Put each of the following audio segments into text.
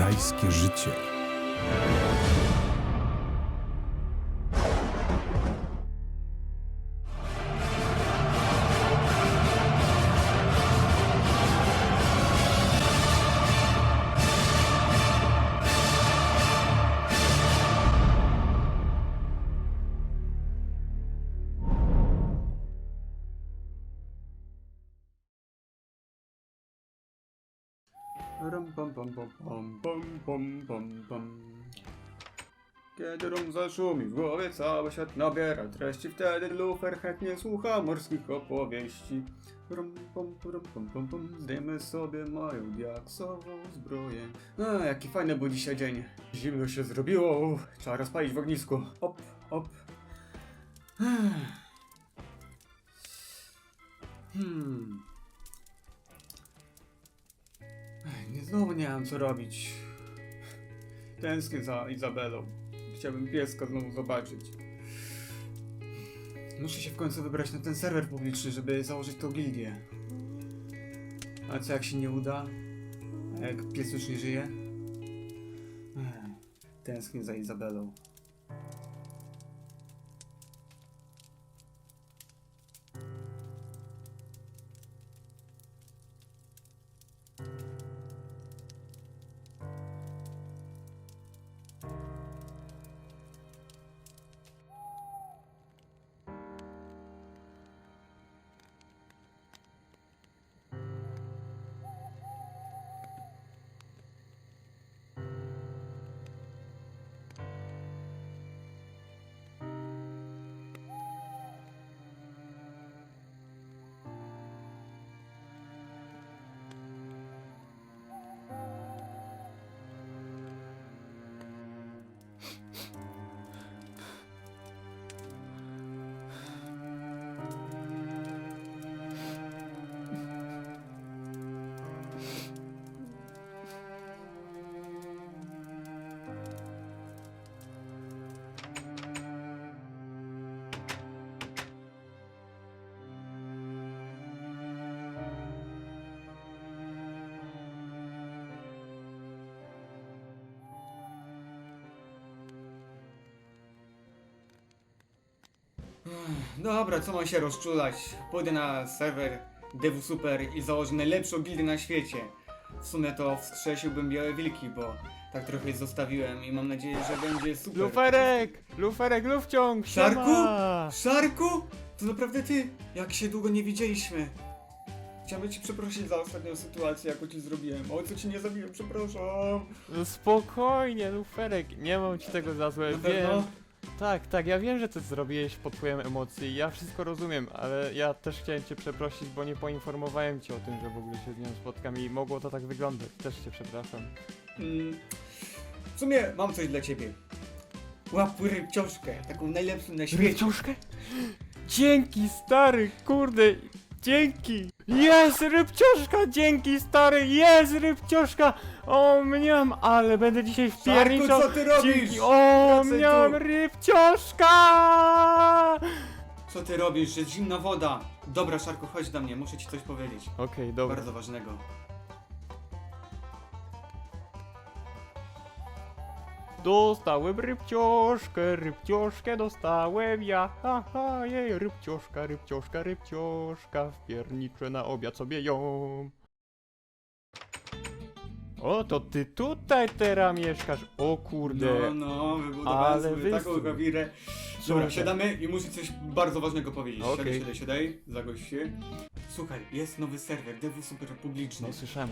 rajskie życie. Rum, pom, pom, pom, pom, pom, pom, pom, pom. Kiedy rum zaszumi w głowie, cały świat nabiera treści. Wtedy lufer chętnie słucha morskich opowieści. Rum, pom, pom, pom, pom, pom. Zdejmy sobie moją diaksową zbroję. A, jaki fajny był dzisiaj dzień. Zimno się zrobiło, trzeba rozpalić w ognisku. Hop, hop. Hmm. Nie mam co robić. Tęsknię za Izabelą. Chciałbym pieska znowu zobaczyć. Muszę się w końcu wybrać na ten serwer publiczny, żeby założyć tą gildię. A co jak się nie uda? A jak pies już nie żyje? Tęsknię za Izabelą. Dobra, co mam się rozczulać? Pójdę na serwer Devu Super i założę najlepszą gildię na świecie. W sumie to wskrzesiłbym białe wilki, bo tak trochę zostawiłem i mam nadzieję, że będzie super. Luferek! Luferek, lufciąg! Szarku? siema! Szarku? To naprawdę ty? Jak się długo nie widzieliśmy. Chciałbym ci przeprosić za ostatnią sytuację, jaką ci zrobiłem. O, co ci nie zabiłem, przepraszam. No spokojnie, Luferek, nie mam ci tego za złe, Na wiem. pewno? Tak, tak, ja wiem, że ty zrobiłeś pod wpływem emocji, ja wszystko rozumiem, ale ja też chciałem cię przeprosić, bo nie poinformowałem cię o tym, że w ogóle się z nią spotkam i mogło to tak wyglądać. Też cię przepraszam. Mm, w sumie mam coś dla ciebie. Łap rybciążkę, taką najlepszą na świecie. Dzięki, stary, kurde, dzięki! Jest rybciążka, dzięki, stary, jest rybciążka! O, mniam, ale będę dzisiaj Szarku, wpierniczał. co ty robisz? Dzięki, o, Wracaj miałem tu. rybciążka! Co ty robisz? Jest zimna woda. Dobra, Szarku, chodź do mnie, muszę ci coś powiedzieć. Okej, dobra. Bardzo ważnego. Dostałem rybciążkę, rybciążkę dostałem ja, ha, ha, jej, rybciążka, rybciążka, rybciążka, wpierniczę na obiad sobie ją. O, to ty tutaj teraz mieszkasz, o kurde. No, no, wybudowałem Ale sobie taką wystrój. kawirę. Dobra, Super. siadamy i muszę coś bardzo ważnego powiedzieć. Okej. Siadaj, siadaj, siadaj, zagość się. Słuchaj, jest nowy serwer, Devu Super Publiczny. No słyszałem.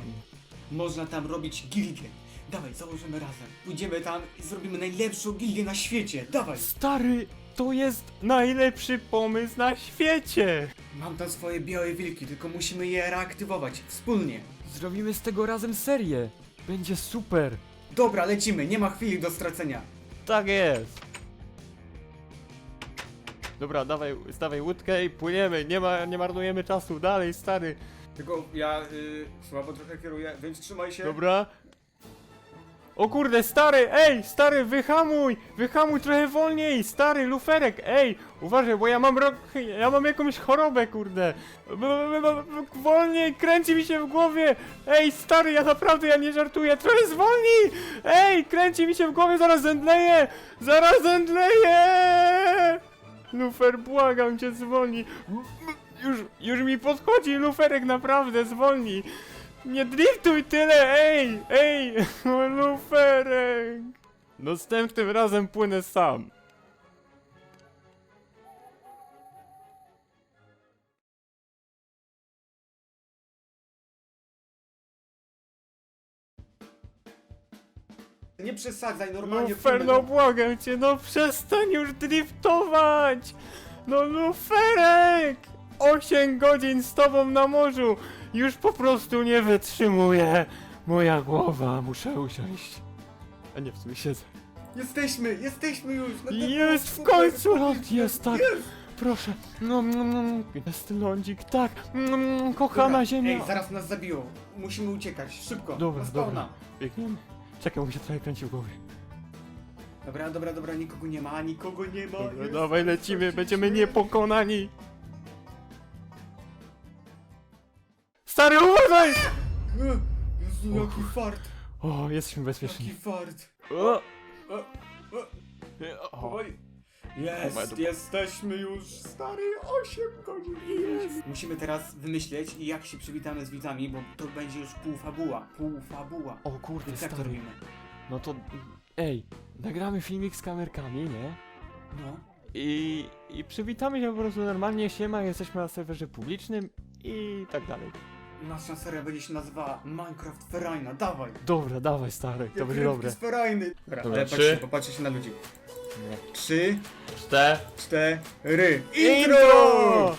Można tam robić gildię. Dawaj, założymy razem. Pójdziemy tam i zrobimy najlepszą gildię na świecie. Dawaj! Stary, to jest najlepszy pomysł na świecie! Mam tam swoje białe wilki, tylko musimy je reaktywować wspólnie. Zrobimy z tego razem serię. Będzie super. Dobra, lecimy, nie ma chwili do stracenia. Tak jest. Dobra, dawaj, stawaj łódkę i płyniemy. Nie, ma, nie marnujemy czasu. Dalej, stary. Tylko ja y, słabo trochę kieruję, więc trzymaj się. Dobra. O kurde, stary, ej, stary, wyhamuj! Wyhamuj trochę wolniej, stary, luferek, ej! Uważaj, bo ja mam rok, ja mam jakąś chorobę, kurde. Wolniej, kręci mi się w głowie! Ej, stary, ja naprawdę, ja nie żartuję, trochę zwolnij! Ej, kręci mi się w głowie, zaraz zemdleję! Zaraz zemdleję! Lufer, błagam cię, zwolnij. Już, już mi podchodzi luferek, naprawdę, zwolnij. Nie driftuj tyle, ej, ej, o, luferek. Następnym razem płynę sam. Nie przesadzaj, normalnie Lufer, płynę, no błagam cię, no przestań już driftować. No luferek! 8 godzin z tobą na morzu. Już po prostu nie wytrzymuję. Moja głowa, muszę usiąść. A nie, w sumie siedzę. Jesteśmy, jesteśmy już! na tym Jest w końcu ląd, jest tak. Jest! Proszę. No, no, no, jest lądzik, tak. Mm, kochana Dobra, ziemia. Ej, zaraz nas zabiją. Musimy uciekać, szybko. Dobra, na spawna. dobra. Biegniemy. Czekaj, mu się trochę kręci w głowie. Dobra, dobra, dobra, nikogo nie ma, nikogo nie ma. Dobra, jest, dawaj, lecimy, będziemy niepokonani. Stary, uważaj! E, Jezu, jaki fart, O, jesteśmy jaki bezpieczni. fart. O, E, e, o, powoli. Jest, jesteśmy już, stary, 8 godzin. Jest. Musimy teraz wymyśleć, jak się przywitamy z widzami, bo to będzie już pół fabuła. Pół fabuła. o kurde, Więc jak to stary. robimy? No to, ej, nagramy filmik z kamerkami, nie? No. I, I przywitamy się po prostu normalnie, siema, jesteśmy na serwerze publicznym i tak dalej. Nasza seria będzie się nazywała Minecraft Ferajna, dawaj. Dobra, dawaj stary, to będzie dobre. z Ferajny. Dobra, Dobra, ale trzy. patrzcie, popatrzcie się na ludzi. Trzy, Cztery. cztery, Intro!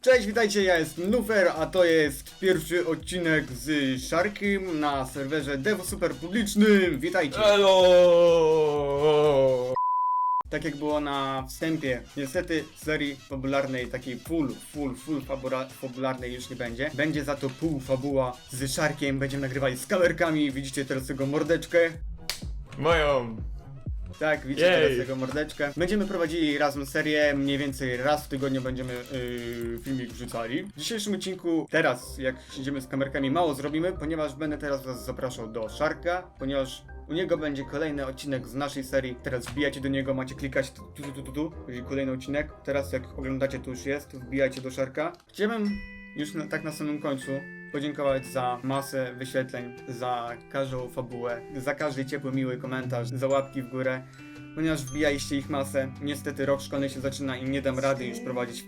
Cześć, witajcie, ja jestem Lufer, a to jest pierwszy odcinek z Sharkiem na serwerze Devo Super Publicznym. Witajcie! Hello! Tak jak było na wstępie, niestety serii fabularnej, takiej full, full, full fabura, fabularnej już nie będzie. Będzie za to pół fabuła z Sharkiem, będziemy nagrywali z kamerkami, widzicie teraz jego mordeczkę. Moją. Tak, widzicie Jej. teraz jego mordeczkę. Będziemy prowadzili razem serię, mniej więcej raz w tygodniu będziemy yy, filmik wrzucali. W dzisiejszym odcinku, teraz jak siedzimy z kamerkami, mało zrobimy, ponieważ będę teraz was zapraszał do Sharka, ponieważ u niego będzie kolejny odcinek z naszej serii. Teraz wbijajcie do niego, macie klikać tu, tu, tu, tu, tu, będzie kolejny odcinek. Teraz jak oglądacie, to już jest, wbijajcie do Sharka. Chciałbym już na, tak na samym końcu podziękować za masę wyświetleń, za każdą fabułę, za każdy ciepły, miły komentarz, za łapki w górę, ponieważ wbijaliście ich masę. Niestety rok szkolny się zaczyna i nie dam rady już prowadzić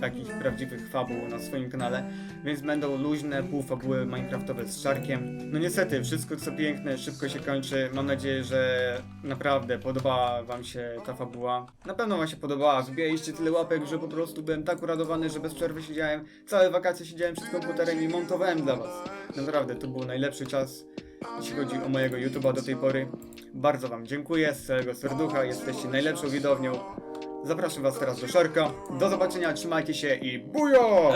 takich prawdziwych fabuł na swoim kanale, więc będą luźne półfabuły minecraftowe z Sharkiem. No niestety, wszystko co piękne szybko się kończy. Mam nadzieję, że naprawdę podobała wam się ta fabuła. Na pewno wam się podobała. Wbijaliście tyle łapek, że po prostu byłem tak uradowany, że bez przerwy siedziałem, całe wakacje siedziałem przed komputerem i montowałem dla was. Naprawdę, to był najlepszy czas, jeśli chodzi o mojego YouTube'a do tej pory. Bardzo wam dziękuję z całego serducha, jesteście najlepszą widownią. Zapraszam was teraz do Szarka. Do zobaczenia, trzymajcie się i bujo!